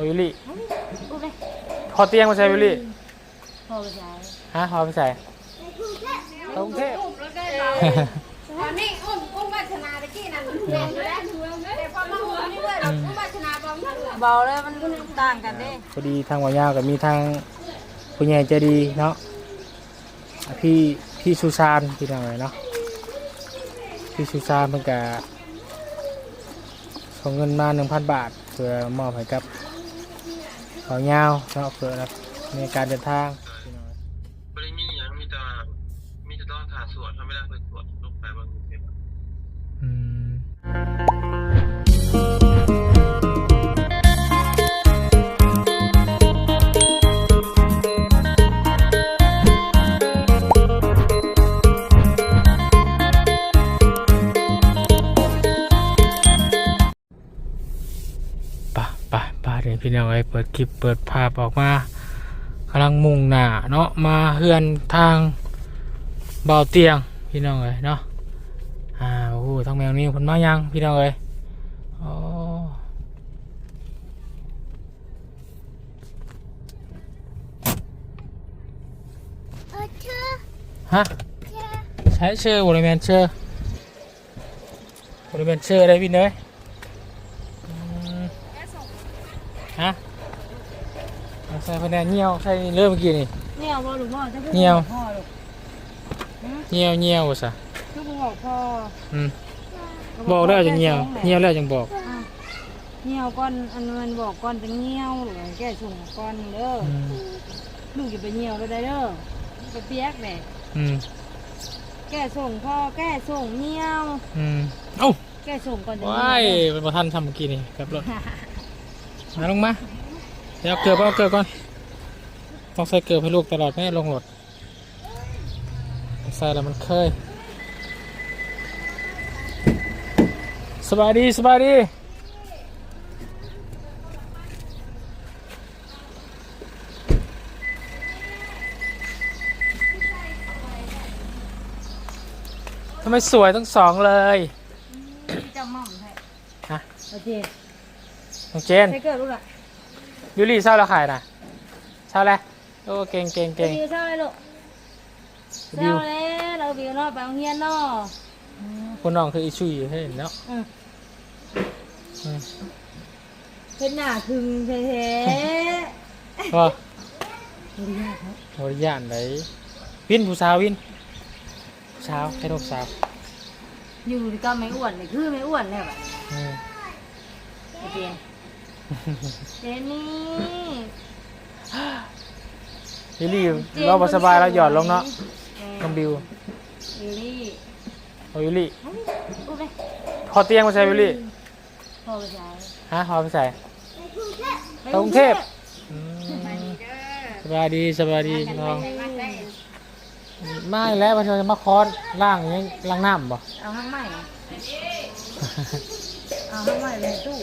เอาวิลลี่อุ้มเลยพอเตียงมาใส่วิลลี่พอไปใช้ฮะพอไปใส่กรุงเทพวันนี้อุ้มอุ้มวัฒนาตะกี้นั่นเรียนอยู่แล้วแต่พอมาอุ้มนี่เว้ยเราอุ้มวัฒนาบอมทั้งหมดเบาเลยมันต่างกันเด้พอดีทางวันยาวกับมีทางผู้ใหญ่ใจดีเนาะพี่พี่สุชานพี่น้องเลยเนาะพี่สุชานเพิ่งกะส่งเงินมาหนึ่งพันบาท เพื่อมอบให้กับ เขายาวเนาะเพื่อในการเดินทาง พี่น้องไอ้ยเปิดคลิปเปิดภาพออกมากำลังมุ่งหน้าเนาะมาเฮือนทางเบาเตียงพี่น้องเอ้ยเนาะอ่าโอ้โหทั้งแมวนี่คนมายังพี่น้องเอ้ยโอ้ฮะใช้เชื่อบริเวณเชื่อบริเวณเชื่ออะไรพี่เนยอืม ฮะเอาใส่คะแนนเงี้ยวใส่เริ่มเมื่อกี้นี่เนี่ยบ่ลูกพ่อจะพูดเหี่ยวพ่อลูกเงี้ยวเงี้ยวซะคือบอกพ่ออืมบอกแล้วจังเงี้ยวเงี้ยวแล้วจังบอกเหี่ยวก่อนอันมันบอกก่อนจะเหี่ยวหรือแก้ส่งก่อนเด้ออืมลูกอย่าไปเหี่ยวแล้วได้เด้อไปเปียกแหละอืมแก้ส่งพ่อแก้ส่งเหี่ยวอืมเอ้าแก้ส่งก่อนจะว้ายเป็นประทันทำเมื่อกี้นี่กับรถ มาลงมาเดี๋ยวเอาเกลือเอาเกลือก่อน ต้องใส่เกลือให้ลูกตลอดไม่ให้ลงรถใส่แล้วมันเคย สบายดีสบายดีทำไมสวยทั้งสองเลยเจ้าม่อมให้ฮะ โอเค น้องเจนใช้เกิดลูกอะยูรี่เศร้าแล้วขายนะเศร้าแล้วโอ้เก่งเก่งเก่เก่งงบิวเศร้าเลยลูกเศบิร้าวแล้วเราบิวเนาะไปโรงเรียนเนาะคนน้องคืออิชุยให้เห็นเนาะอืมอืมเป็นหน้าคึงแท้ว่าๆบริยากครับบริยานไหนวินผู้สาววินผู้สาวให้ลูกสาวอยู่ก็ไม่อ้วนเลยคือไม่อ้วนแล้วแบบอืมโอเค เจนี่ยูรี่เราบ่สบายแล้วหยอดลงเนาะน้องบิวยูรี่เอายูรี่อุ้มเลยพอเตียงมาใส่ยูรี่พอไปใช้ฮะพอไปใส่กรุงเทพอืมสบายดีสบายดีน้องไม่แล้วมันจะมาคอสล่างอยังล่างน้ำบ่เอาข้างใหม่เอาข้างใหม่เลยตู้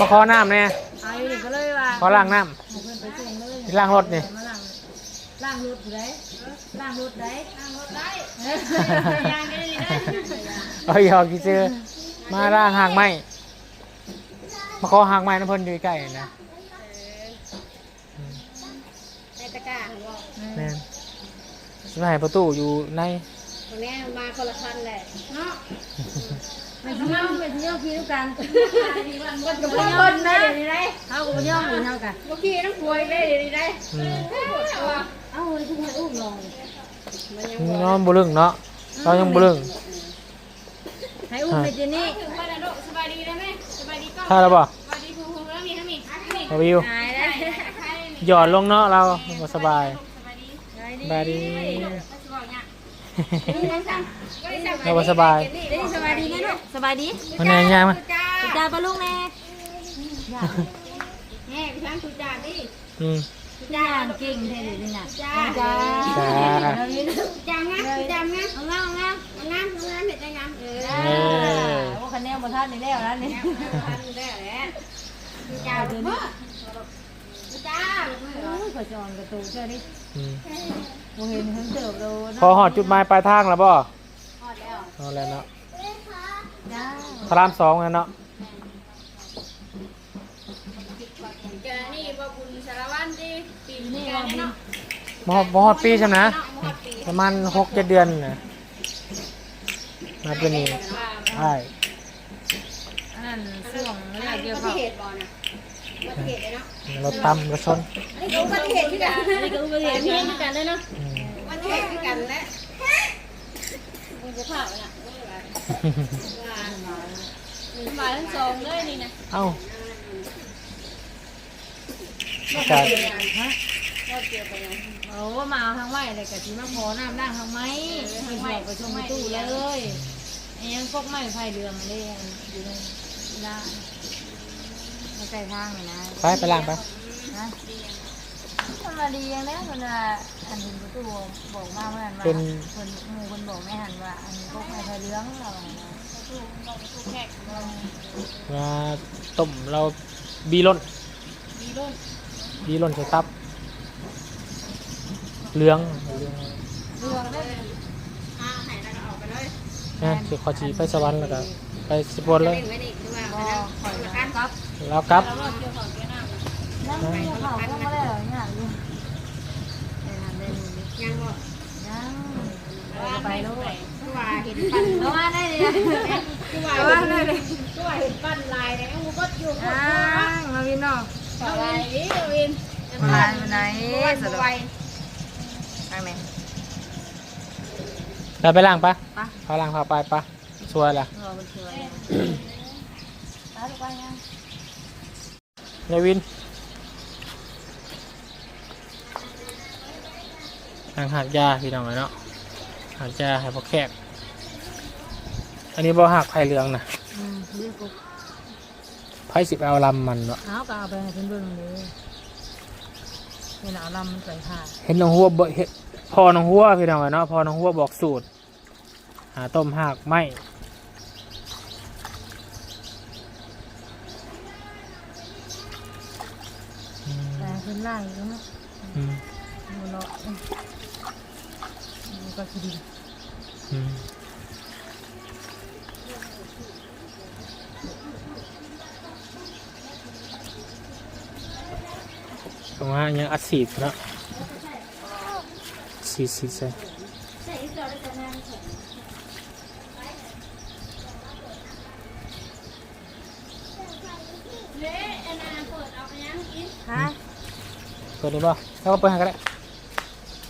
มาคอน้ำเนี่ยเอาอยู่นี่ก็เลยว่าขอล่างน้เอาเพื่อนไปส่งเลยำล่างรถนี่ มาล้างล้างรถอยู่ไหนล้างรถไหนล้างรถได้ยางได้ดีได้เอาหยอกกี่ซื้อมาล่างหางไม้มาขอหางไม้น้ำเพิ่นอยู่ใกล้ๆนะในตะกร้าของเราแม่นสิมาให้ประตูอยู่ในตรงนี้มาคนละคันแหละเนาะ ไปเที่ยวไปเที่ยวคิวกันคนกับพ่อคนได้เดี๋ยวนี้ได้เขาก็ไปเที่ยวหมู่เท่ากันเมื่อกี้น้องป่วยได้เดี๋ยวนี้ได้อืมเอ้าเลยทุกคนอุ้มลงมันยังนอนบุลึงเนาะเรายังบุลึงให้อุ้มไปเจนี่ถึงบ้านแล้วสบายดีได้ไหมสบายดีก็ถ้าแล้วบ่สบายดีคุณคุณแล้วมีทั้งมีทั้งมีเอาวิวหายได้หยอดลงเนาะเราบ่สบายสบายดี เราบ่สบายสบายดีไหมลูกสบายดีมันแน่ยางมั้ยจ้าจ้าปลาลูกแน่แม่พี่ช้างทุจ่าดิอืมจ้าเก่งแท้เลยนี่น่ะจ้าจ้าจ้าจ้างามจ้างามเอางามงามงามงามเห็ดได้งามเออเออว่าคะแนนบ่ทันนี่แล้วนะนี่ทันได้แหละจ้าเด้อ จ้าโอ้ยขอจอนกระตูเจ้านี่อืมบ่เห็นเพิ่งเติบโตพอหอดจุดหมายปลายทางแล้วบ่พอแล้วเอาแล้วเนาะจ้าพระรามสองแล้วเนาะปิดก่อนกนี่บ่บุญสารวัตรดิปีนี้แกเนาะบ่บ่ฮอดปีใช่ไหมนะประมาณหกเจ็ดเดือนนะมาเป็นนี่ใช่อันนั้นช่วงเวลาเกี่ยวอุกับับติเหตุบ่นะ รถตั้มรถชนอุบัติเหตุที่กันอันนี้ก็อุบัติเหตุที่กันเลยเนาะอุบัติเหตุที่กันและมึงจะเผาน่ะมาทั้งสองเลยนี่นะเอ้ากาศโอ้มาเอาทางไหวเลยกะทิมาพอน้ำด่างทางไม้ให้บอกไปชมตู้เลยไอ้ยังพวกไม้ไฟเรือมาเลยอยู่ในด้าน ในใจทางเลยนะไปไปล่างไปนะมันมาดีอย่างนี้มันว่าอันนี้ประตูบอกมาเมื่อนั้นว่าเป็นคนหมู่คนบอกไม่หันว่า อันนี้พวกไม้ไฟเรืองเราประตูบอกประตูแขกเรามาต้มเราบีล้นมีรุ่นบีล้นใส่ตับเหลืองเหลืองเรืองได้อ่าให้แล้วก็ออกไปเลยนั่นคือขอจีไปสวรรค์แล้วก็ไปสิบวนเลย เร่งไว้นี่คือว่าบอข่อยนะครัแล้วกลับนั่งเกี่ยวเขาก็ไม่ได้หรอกเนี่ยลุงไปทำได้ลุงยังบ่ยังเราไปลูกคือว่าเห็นปั้นเรามาได้เลยคือว่าเห็นได้เลยคือว่าเห็นปั้นลายเนี่ยเอาบ่อยู่บ่อ่ามาวินเนาะเอาไว้ดิเอาวินมาไหนปั้นสะดวกไว้ทางไหนเราไปล่างปะปะเขาล่างพาไปปะสวยล่ะ รอคนช่วยตาลูกไปยังนายวินทางหาดยาพี่น้องเลยเนาะหาดยาให้พวกแขกอันนี้บ่หักไผ่เหลืองนะอืมเรียกกูไผ่สิบเอาลำมันเนาะเอาก็เอาไปให้เพื่อนเบิ่งเลยเนี่ยเอาลำมันใส่ผ้าเห็นน้องหัวบ่เห็นพอน้องหัวพี่น้องเลยเนาะพอน้องหัวบอกสูตร หาต้มหักไหมอื มแต่ขึ้นล่างอีกแล้วเนาะอืมมันเนาะมันก็คือดีอืมตรงนั้นยังอัดสีดเนาะสีดสีดใส่ เละอันนั้นเปิดเอาไปยังกิน ฮะ ตัวนี้ป่ะแล้วก็เปิดให้ก็ได้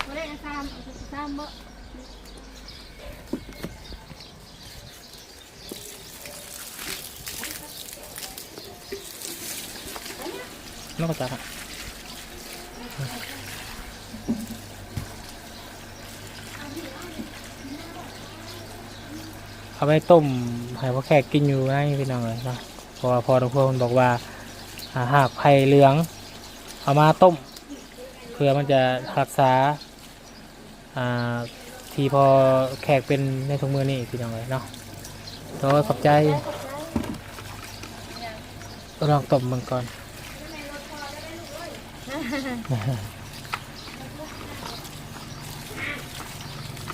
บ่ได้ซ้ำซ้ำบ่แล้วก็จับอะเอาไปต้มให้พ่อแขกกินอยู่ไงพี่น้องเลยเนาะเพราะว่าพอทุกคนบอกว่าหาหากไผ่เหลือง เอามาต้มเพื่อมันจะรักษาอ่าที่พอแขกเป็นในทุกมือนี่พี่น้องเลยเนาะโดยขอบใจลองต้มมันก่อน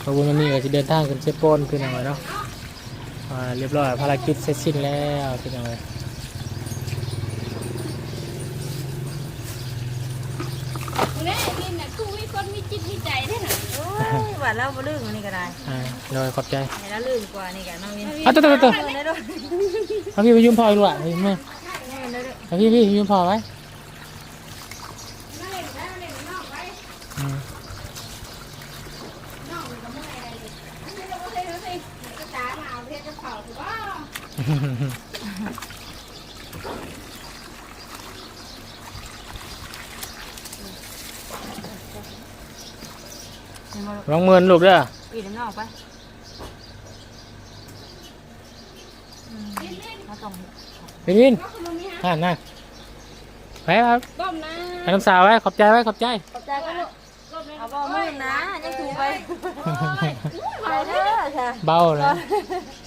ขอบคุณวันนี้ก็จะเดินทางกันเชฟโปนพี่น้องเลยเนาะเรียบร้อยภารกิจเสร็จสิ้นแล้วพี่น้องเลย เละกินน่ะคือมีคนมีจิตมีใจแท้น่ะ โอ้ ยหวานแล้วบ่ลืมอันนี้ก็ได้อ่าโดยขอบใจให้แล้วลืมกว่านี่กันน้องวินอะตัวตัวตัวเงินได้ด้วยเอาพี่ไปยืมพอดีกว่าพี่แม่เงินได้ด้วยเอาพี่พี่ยืมพอไว้มาเล่นได้มาเล่นนอกไว้อืม นอกมันก็ไม่อะไรเลยอันนี้เราก็เล่นแล้วสิก็ตามาเอาเพชรจะเผาถือว่าเงินมาลองเมินลูกเด้อปีน้ำนอกไปอืมมาต้องพี่วินนั่นนั่นไปครับต้มนะให้น้ำสาวไว้ ขอบใจไว้ ขอบใจ ขอบใจก็ลูกเอาบ่มือนะยังถูกไปไปเด้อค่ะเบาเลย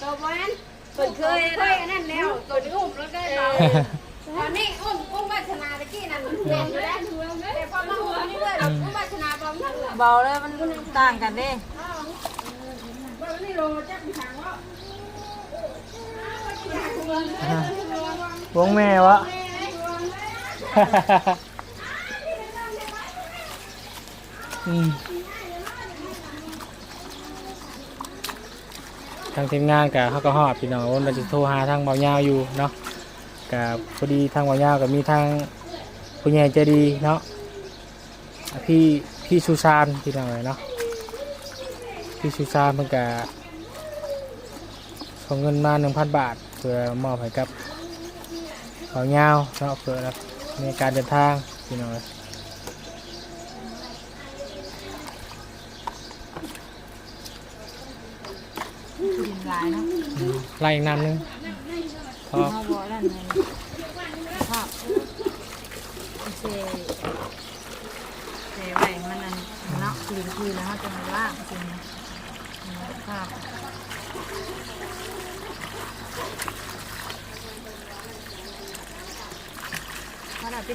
ตัวมันเปิดเคยเคยอันนั้นแล้วตัวนี้อุ้มรถได้เราตอนนี้อุ้มอุ้มวัฒนาตะกี้นั่นเล่นอยู่แล้วแต่พอมา เบาเลยมันต่างกันเด้วงมาจากทาฮ่าวงแม่วะอืมทางทีมงานกับเขาก็ฮอดพี่น้องวันเราจะโทรหาทางเบายาอยู่เนาะกับพอดีทางเบายากับมีทางผู้ใหญ่ใจดีเนาะพี่ พี่ชูชานพี่น้องเลยเนาะพี่ชูชานเพิ่งกะส่งเงินมาหนึ่งพันบาท เพื่อมอบให้กับเบายาวเนาะเพื่อในการเดินทางพี่น้องเลยดินหลายเนาะไล่อีกน้ำหนึงพอ มาบ่นั่นเลยภาพเซเซไว้มันนั่น เนาะคืนคืนแล้วเขาจะมาล่างจริงนะภาพขนาดที่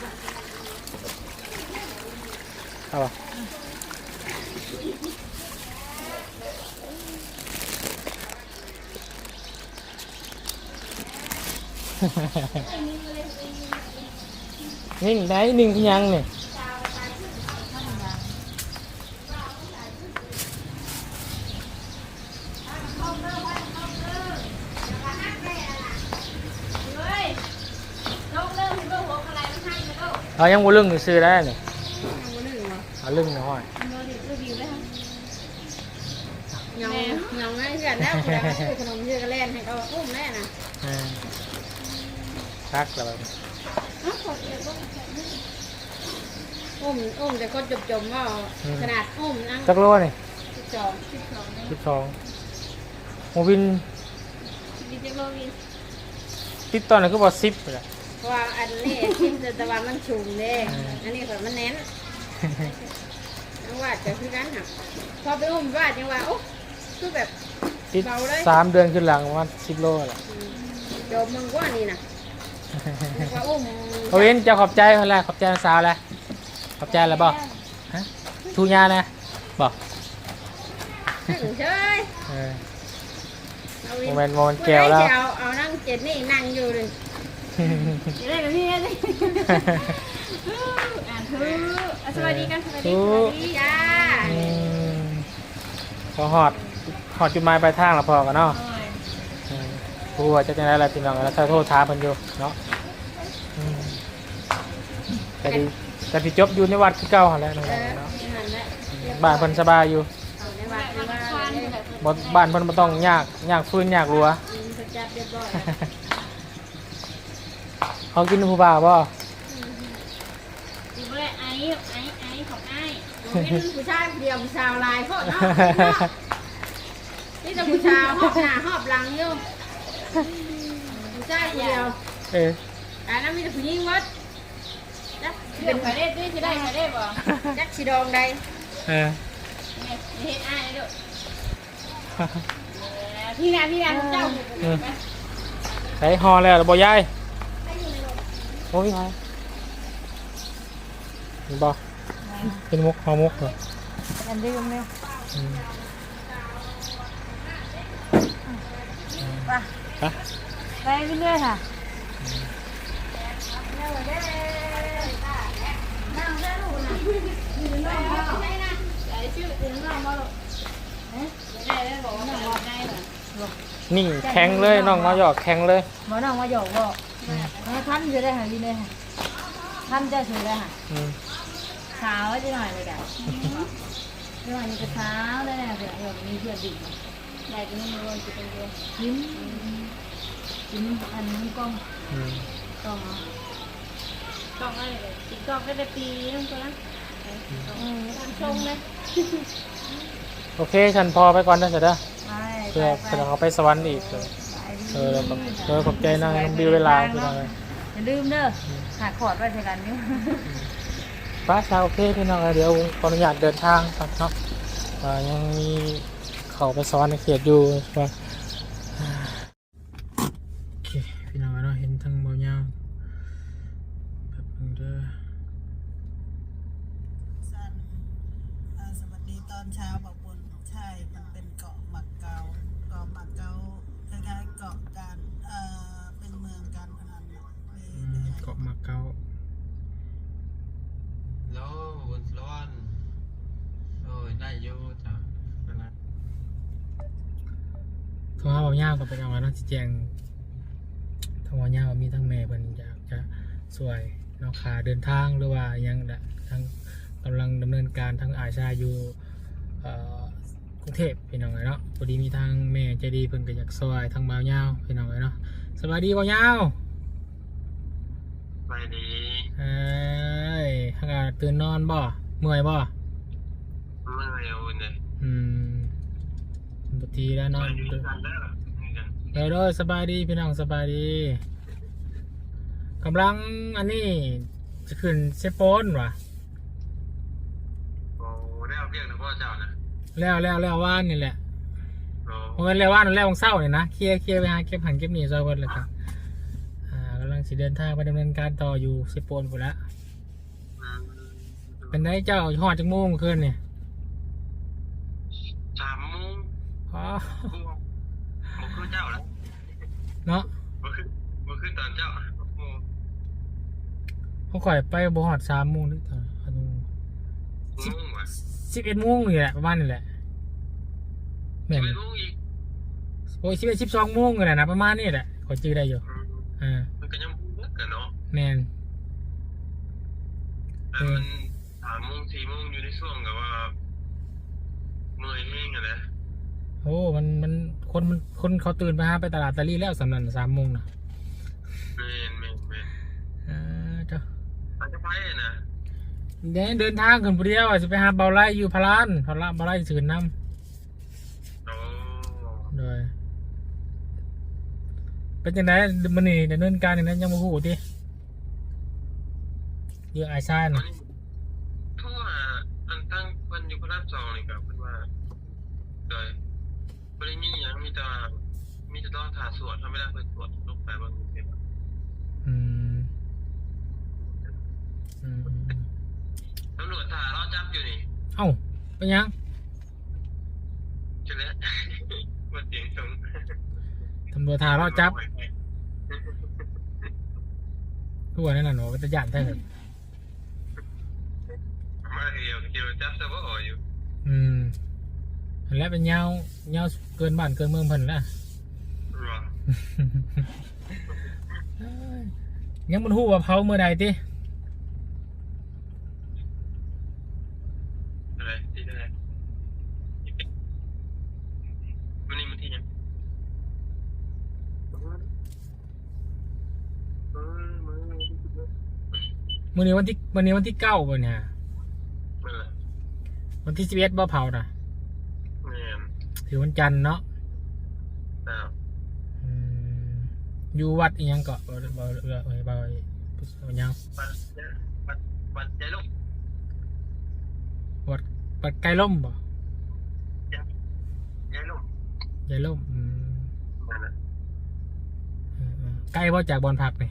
เอาป่ะนิ่งได้หนิ่งยังเนี่ย ลงเริ่มเบิ่งหัวอะไรมันให้แล้ว เรายังบ่เรื่องซื้อได้เนี่ยเอาเรื่องหน่อยเงาเงาง่ายกันแล้วคุณเอาซื้อขนมเยอะก็แล่นให้เขาอุ้มแม่น่ะอ่าคักแล้วอุ้มอุ้มแต่ก็จบจมว่าขนาดอุ้มนั่งจักโลนี่สิบสองสิบสองสิบสองโมบินดิจิโลวินติดตอนนั้นก็บอกสิบเลยเพ ราะว่าอันนี้ชิ้นตะวันมันชุมเด้อันนี้แบบมันแน่นจังหวัดจะคือกันหักพอไปอุ้มว่าจังหวัดโอ้คือแบบติดเบาเลยสามเดือนขึ้นหลังประมาณสิบโลแหละจบมึงว่านี่นะว่าอุ้มเขาเห็นเจ้าขอบใจคนแรกขอบใจสาวแล้วขอบใจแล้วบอกฮะทูญานะบอกถึงเฉยเออเอาโมวินเมนต์โมเมนต์แก้วแล้วเอาเอานั่งเจ็ดนี่นั่งอยู่เลย จะได้กับพี่เลยอ่านคือสวัสดีกันสวัสดีสวัสดีจ้าพอหอดหอดจุดหมายปลายทางแล้วพอกันเนาะผู้ว่าจะจะได้อะไรพี่น้องแล้วถ้าโทษท้าเพิ่นอยู่เนาะแต่ดีแต่ที่จบอยู่ในวัดคือเก่าหั่นแหล้วเนาะบ้านเพิ่นสบายอยู่บ้านเพิ่นบ่ต้องยากยากฟื้นยากรัว เรียบร้อยเขากินผู้บ่าวบ่ดูเลยไอ้ไอ้ไอ้ของไอ้เป็นผู้ชายเดียวผู้ชายลายโคตรเนาะนี่จะผู้ชายหอบหน้าหอบหลังอยู่ผู้ชายเดียวเอออันนั้นมีแต่ผู้หญิงวัดจักเป็เป็นนไปได้ด้วยจะได้ไปได้บ่จักสีดองใดเออเฮ็ดอ้ายเด้อพี่นาพี่นาเจ้าอืมใส่ห่อแล้วบ่ยาย โอ้ยยายเห็นบ่เป็นมุกห่อมุกเหรออันเดิมเลยอืมไปไปไปเรื่อยๆค่ะนิ่งแข็งเลยน้องมาหยอกแข็งเลย หมอน้องมาหยอกบอกเออ ท่านจะได้หาวินเลยค่ะท่านจะถือเลยค่ะอืมเช้าจะหน่อยเลยกันจะหน่อยนี่ก็เช้าได้แหละเดี๋ยวเดี๋ยวมีเพื่อนดิ่งใหญ่กันนี่มันรวนจะเป็นเดียวยิ้มยิ้มอันนี้กล้องอืมกล้องกล้องอะไรเลยติดกล้องก็ได้ปีนึงตัวนะอืมทำทรงเลยโอเคฉันพอไปก่อนนะเสร็จแล้วไปเพื่อเพื่อเขาไปสวรรค์อีกเลย เออแล้วก็เออขอบใจนางน้องบิวเวลาพี่น้องเลยอย่าลืมเด้อหาขอดไว้ใส่กันนิ้วป้าชาโอเคพี่น้องเอ้ยเดี๋ยวขออนุญาตเดินทางก่อนเนาะอ่ายังมีเขาไปซ้อนในเขตอยู่ว่าโอเคพี่น้องเนาะเห็นทางเบาเงาแบบนึงเด้อสั้นอ่าสวัสดีตอนเช้าบอกบนใช่มันเป็นเกาะหมักเกาเกาะหมักเกาค ล้ายๆเกาะการเอ่อเป็นเมืองการพนันเกาะมาเก๊า แล้วบนร้อนโอ้ยได้อยู่จ้ะนั่ทว่าเบาเงากับเป็นเอาไว้นอกชี้แจงทว่าเงามีทั้งแม่เพิ่นอยากจะสวยนอกขาเดินทางหรือว่ายังละทั้งกำลังดำเนินการทั้งอาชาอยู่เอ่อ กรุงเทพพี่น้องเอ้ยเนาะพอดีมีทางแม่ใจดีเพิ่นก็อยากสวยทางเบาย่าวพี่น้องเอ้ยเนาะสวัสดีเบาย่าวไปดีเอ้ยฮักอะตื่นนอนบ่เมื่อยบ่เมื่อยเอาเนี่ยอืมปกติแล้วนนออนนอยู่ด้วยกันได้หรอนี่กันเดี๋ยวเด้อสบายดีพี่น้องสบายดีกำลังอันนี้จะขึ้นเซโปนว่ะ โอ้ได้เอาเพียงนะพ่อเจ้านะ แล้วแล้วแล้วว่านนี่แหละโอ้เพราะมันแล้วว่านแล้วของเศร้าเนี่ยนะเคลียร์เคลียร์ไปหาเก็บหันเก็บหนีซอยเพิ่นเลยครับอ่ากำลังสิเดินทางไปดำเนินการต่ออยู่เซโปนพุ่นละอืมเป็นไงเจ้าหอดจังโมงคืนเนี่ยสามโมงอ๋อกูบอกคือเจ้าแล้วเนาะบอกคือบอกคือตอนเจ้าโอ้เขาข่อยไปบ่หอดสามโมงหรือเท่าไห สิบเอ็ดโมงนี่แหละประมาณนี่แหละแม่นไม่รู้อีกโอ้ยสิบเอ็ดสิบสองโมงกันแหละนะประมาณนี้แหละขอจื้อได้อยู่อืมอ่ามันก็ยังเลิกกันเนาะแมนแต่มันสามโมงสี่โมงอยู่ในช่วงกับว่าเมื่อยแห้งอะนะโอ้มันมันคนมันคนเขาตื่นไปหาไปตลาดตะลี่แล้วสำนันสามโมงนะเมนเมนเมนอ่าเจ้าอาจจะไปนะ เดินเดินทางขึ้นผู้เดียวอะจะไปหาเบาไล่อยู่พารานพารานเบาไล่สื่นน้โอ้ำโดยเป็นยังไงมันนี่ดำเนินการอย่างนั้นยังมาหูดิเยอะไอซ่าอันนะนี้ทั่วอันตั้งเพิ่นอยู่พระรามสองนี่กับเพิ่นว่าโดยบริมีหยังมีแต่มีแต่ต้องถ่าสวดถ้าไม่ได้เพิ่นสวดลงไปเบิ่งเพิ่นอืมอืม ตำรวจถ่าเราจับอยู่นี่เอ้าเป็นยังใช่แล้วว่าเสียงสงตำรวจทาเราจับทุกวันนั้นน่ะหนูก็จะย่านได้เลยมาเดียวเกี่ยวจับซะบ่อยู่ อืมอันแล้วเป็นยาวเงาวเกินบ้านเกินเมืองเพิ่นละรอยังมันหู้ว่าเผาเมื่อใดติ อะไรที่ไหนมันนี่มันที่ยังเออมัน มื่อนี้วันที่วันนี้วันที่เก้าบ่เนี่ยมันแหละวันที่สิบเอ็ดบ่เผาน่ะแม่นถือวันจันทร์เนาะอ้าวอืมอยู่วัดอีหยังเกาะบ่บ่เอือเอ้ยบ่บ่ยังบัดเนี่ยบัดบัดใจลูกวัดวัดไกลล่มบ่ใจลูกยายล่มอืมนั่นน่ะเออเออไกลบ่จากบอนพักนี่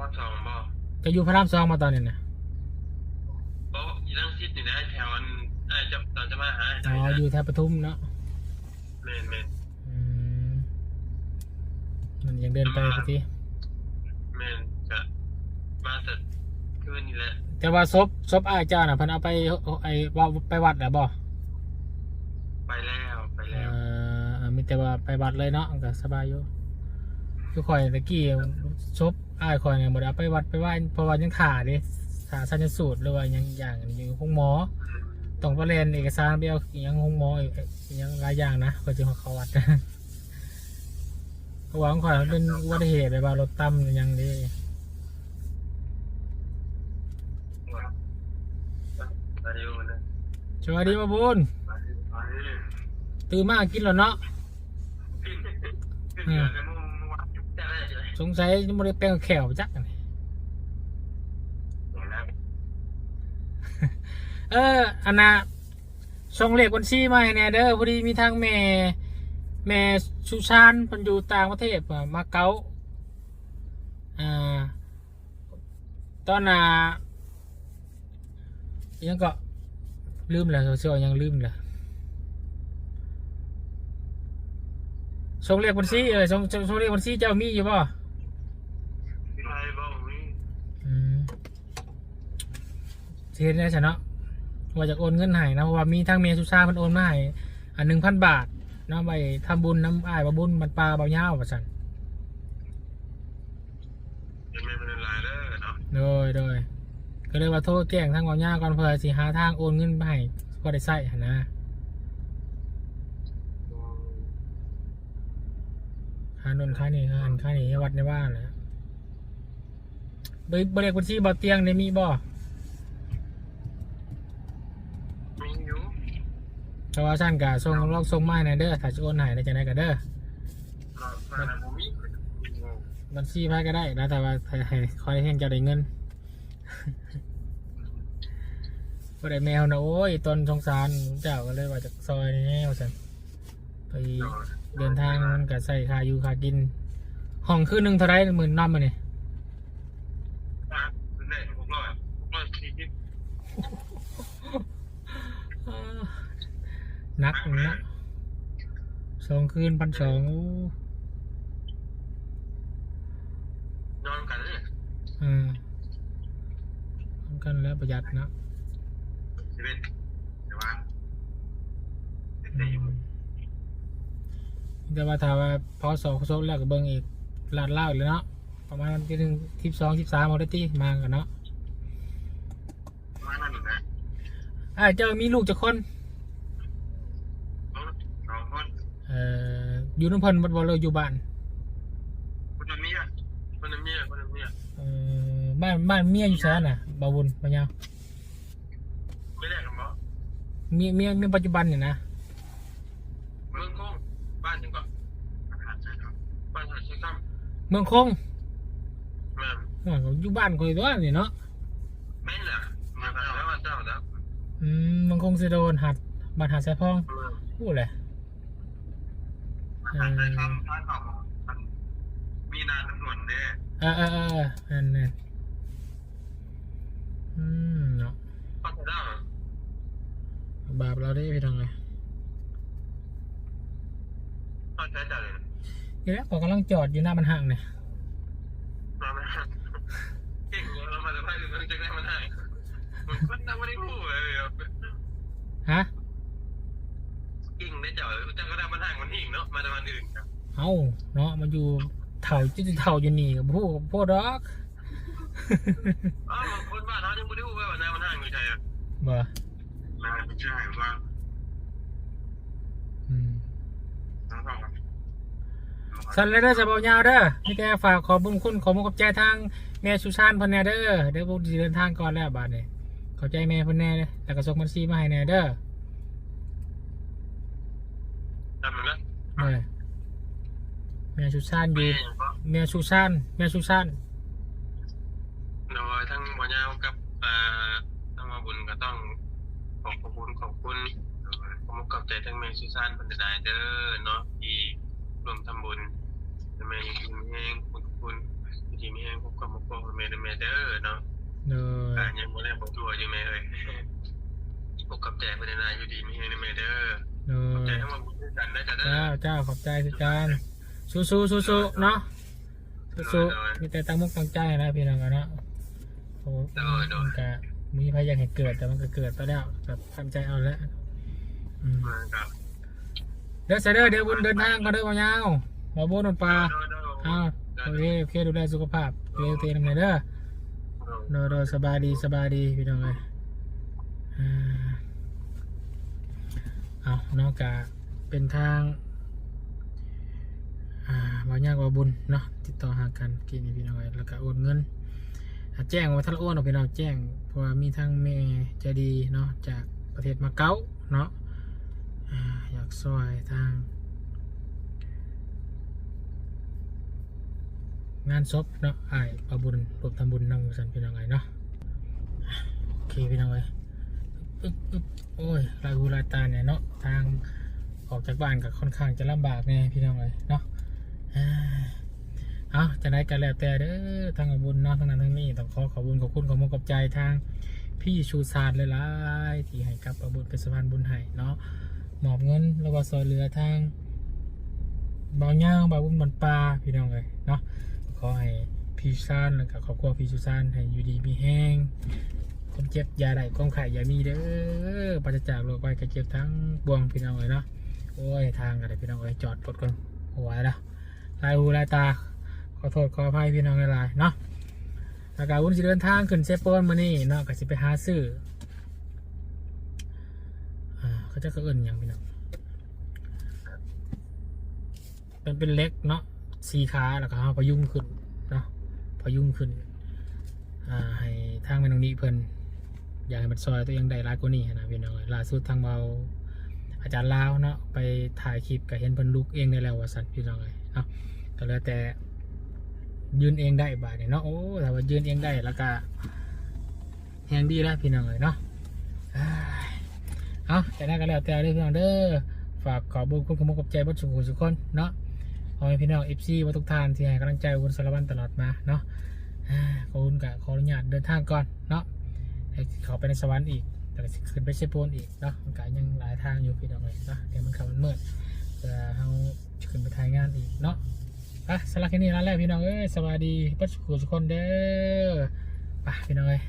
พ่อสองบ่จะอยู่พระรามสองมาตอนนี้น่ะบ่อีลังซิดนี่นะแถวอันอ้ายจะตอนจะมาหาอ๋ออยู่แถวปทุมเนาะแม่นแม่นอืมมันยังเดินไปพอดีแม่นจะมาแต่คืนนี่แหละแต่ว่าศพศพอ้ายเจ้าน่ะเพิ่นเอาไปไอ้ว่าไปวัดแล้วบ่ไปแล้วไปเอแล้วอมีแต่ว่าไปวัดเลยเนาะก็สบายอยู่ คือข่อยตะกี้ศพอ้ายข่อยเนี่ยบ่ได้เอาไปวัดไปไหว้เพราะว่ายังขาดิขาสัญญสูตรหรือว่าหยังอย่างอยู่ห้องหมอต้องไปเรียนเอกสารไปเอาอหยังห้องหมออีกอหยังหลายอย่างนะก็จึงเข้าวัดเพราะว่าของข่อยมันเป็นอุบัติเหตุแบบว่ารถต่ำอหยังนี้ไปอยู่นะสวัสดีมาบุญไปไปตื่นมากินแล้วเนาะ สงสัยจะไม่ได้แปลงแขวจักอันนี้เห็นแล้วเอออันน่ะส่งเลขบัญชีมาให้แน่เด้อพอดีมีทางแม่แม่สุชานเพันอยู่ต่างประเทศอะมาเก๊าอ่าตอนน่ะยังก็ลืมแล้วโซเชียลยังลืมเลยส่งเลขบัญชีเออส่งส่งส่งเลขบัญชีเจ้ามีอยู่ป่ะ พี่ไทยบอกมี อืม เทียนได้ใช่เนาะว่าจะโอนเงินให้นะเพราะว่ามีทางเมียสุชาเพิ่นโอนมาให้อันหนึ่งพันบาทเนาะไปทำบุญน้ำอ้ายบาบุญมันปลาเบาเงาวว่าซั่นเป็นไม่เป็นไรเด้อเนาะโดยโดยก็เลยว่าโทษแจ้งทางเบาเงาวก่อนเพื่อสิหาทางโอนเงินไปให้ก็ได้ใช้หั้นนะอืมค่านนค่านี่ค่าอันค่านี่ให้วัดในบ้านแหละบริบริเวณบัญชีบ่อเตียงได้มีบ่มีอยู่ แต่ว่าสั้นกะส่งลอกส่งไมาให้หน่ยเด้อถ้าจะโอนให้ได้จังไดก็เด้อเราเราบ่มีบัญชีพายก็ได้นะแต่ว่าให้คอยให้จ้าได้เงินบ่ได้แมวนะโอ้ยตนสงสารเจ้าก็เลยว่าจากซอยนี่แนวซั่นไปเดินทางมันก็ใส่ค่าอยู่ค่ากิน ห้องคืนหนึ่งเท่าไหร่หมื่นน้ำมานี่อะเล่นหกร้อยหกร้อยสี่สิบ นักนะสองคืนพันสองนอนกันเลยอืมทำกันแล้วประหยัดนะชีวิตแต่ว่าอืมแต่ว่าถ้าว่าพอสองโซแล้วก็เบิ่งอีกลาดเล่าวอีกเลยเนาะประมาณวันที่หนึ่งทิปสองทิปสามเอาได้ตีมากันเนาะมานั่นนะอ่าเจ้ามีลูกจะคน เอาสองคน เอ่ ออยู่น้ำเพิ่นบ่บ่เลยอยู่บ้านคนละเมียคนละเมียคนละเมียเอ่อบ้านบ้านเมียอยู่แสนน่ะบ่าวบุญบ่ยาวไม่ได้กันบ่เมียเมียเมียปัจจุบันเนี่ยนะเมืองคงบ้านหนึ่งก็บ้านหาดใช้คเมืองคงำแม่โอ้ยก็อยู่บ้านก็อยู่ตัวนี่เนาะแม่น่ะมาแล้วว่าเจ้าแล้วอืมเมืองคงสิโดนหัดบ้านหัดสายพอง พูดเลย มาใช้คำท่านเขามีนานตำรวจเด้เออเออเออนั่นนั่นอืมเนาะก็จะได้บาปเราได้พี่น้องเลยก็ใช้จ่ายเลยเดี๋ยวผมกำลังจอดอยู่หน้าบันห่างเนี่ยมาไหมเก่งเรามาจะพายถึงมันจะได้มันหายมันก็นั่งไม่ได้พูดเลยฮะกิ่ง ได้เจ้าจังก็ได้มันห่างมันหิ่งเนาะมาจากวันอื่นครับเอาเนาะมันอยู่เถ่าจุดเถ่าอยู่นี่กับพวกพวกดอกอ้าวคนบ้านเขายังไม่ได้พูดว่าน้ำมันห่างอยู่ใช่ไหมบ่มาไม่ใช่ว่าอืมทั้งสองสันเลยเด้อจะบอกยาวเด้อนี่แต่ฝากขอบุญคุณขอมุขอบใจทางแม่สุชานเพันแน่เด้อเดี๋ยวพวกสิเดินทางก่อนแล้วบาดนี้ขอบใจแม่เพันแน่เลยแล้วก็ส่งบัญชีมาให้แน่เด้อ จำมันนะ เด้อแม่สุชานอยู่แม่ยังก็แม่สุชานแม่สุชานโดยทั้งหมอยาวกับอ่าทั้งมาบุญก็ต้องขอบขอบคุณขอบคุณขอบขอบใจทั้งเมย์ซูซานพันธดาเด้อเนาะที่รวมทำบุญแม่ยังกินแห้งคุณคุณทีมแห้งพบกับมกบเมย์เมย์เด้อเนาะเด้ออ่ายังบ่ได้บอกตัวอยู่แม่เอ้ยพบกับแจกพันธดาอยู่ดีมีแห้งเมย์เด้อ เด้ขอบใจอทั้งมาบุญด้วยกันได้กันเด้เจ้าอเจ้าขอบใจคือการสู้สู้สู้สู้ๆเนาะสู้สู้ๆมีแต่ตั้งมุกตั้งใจนะพี่น้องกันเนาะโอ้มันก็มีพยายามให้เกิดแต่มันก็เกิดไปแล้วแบบทำใจเอาแล้วอืมมากับเดี๋ยวเสยเด็จเดี๋ยวบุญเดินทางก็เด้อมายาวหมอบุญนนปลาอ้าวโอเคโอเคดูแลสุขภาพเร็วเตียนหน่อยเด้อ โดยโดยสบายดีสบายดีพี่น้องเลยอ่า เอาเนอกจากเป็นทางอ่าวายากว่าบุญเนาะติดต่อหากันกินนี่พี่น้องแล้วก็โอนเงินแจ้งว่าท่านโอนออกพี่น้องแจ้งเพราะว่ามีทางเมใจดีเนาะจากประเทศมาเก๊าเนาะอยากซอยทาง งานศพเนาะไอ้ายประบุญรวมทำบุญนั่งสันพี่น้องเอ้ยเนาะโอเคพี่น้องเอ้ย อึ๊บอึ๊บโอ้ยลายหูลายตาเนี่ยเนาะทางออกจากบ้านก็ค่อนข้างจะลำบากแน่พี่น้องเอ้ยเนาะอ่าเอาจะได้กันแล้วแต่เด้อทางขอบุญเนาะทางนั้นทางนี้ต้องขอขอบุญขอบคุณขอบคุณขอบใจทางพี่ชูศาสตร์หลายๆที่ให้กับประบุญเป็นสะพานบุญให้เนาะมอบเงินแล้วก็ซอยเหลือทางบาวย่างบาบุญบนปลาพี่น้องเลยเนาะขอให้พี่ซานแล้วก็ครอบครัวพี่ชูซานให้อยู่ดีมีแห้ง คนเจ็บยาได้ความไข่ยามีเด้อปราศจากโรคภัยไข้เจ็บทั้งปวงพี่น้องเลยเนาะโอ้ยทางอะไรพี่น้องเอ้ยจอดรถก่อนโอ้ยละลายหูลายตา ขอโทษขออภัยพี่น้องหลายๆเนาะแล้วก็วุ่นสิเดินทางขึ้นเซโปนมานี่เนาะก็สิไปหาซื้ออ่าเขาจะก็เอินอย่างพี่น้องเป็นเป็นเล็กเนาะสีขาแล้วก็เอพยุงขึ้นเนาะพยุงขึ้นอ่าให้ทางแม่นองนี้เพิ่น อยากให้มันซอยตัวเองได้ร้ายกว่านี้นะพี่น้องเอ้ยล่าสุดทางเบาอาจารย์ลาวเนาะไปถ่ายคลิปก็เห็นพิ่นลุกเองได้แล้วว่าสันพี่น้องเลยเนาะก็แล้วแต่ยืนเองได้บาดเนี่ยเนาะโอ้แต่ว่ายืนเองได้แล้วก็แหงดีแล้วพี่น้องเลยเนาะเอาแต่นั้นก็แล้วแต่เด้อพี่น้องเด้อฝากขอบุญคุณขมกับใจบัดสุขุสุขคนเนาะขอให้พี่น้องเอฟซีวัทุทานที่ให้กำลังใจวุนสารวันตลอดมาเนาะขอบคุณกับขออนุญาตเดินทางก่อนเนาะ ให้เขาไปในสวรรค์อีกแต่สิขึ้นไปเชฟโปนอีกเนาะมันก็ยังหลายทางอยู่พี่น้องเลยเนาะเดี๋ยวมันขับมันมืดเดี๋ยวเขาขึ้นไปถ่ายงานอีกเนาะอะสำหรับแค่นี้ร้านแรกพี่น้องเอ้ยสวัสดีปัจจุบันทุกคนเด้อไปพี่น้องเลย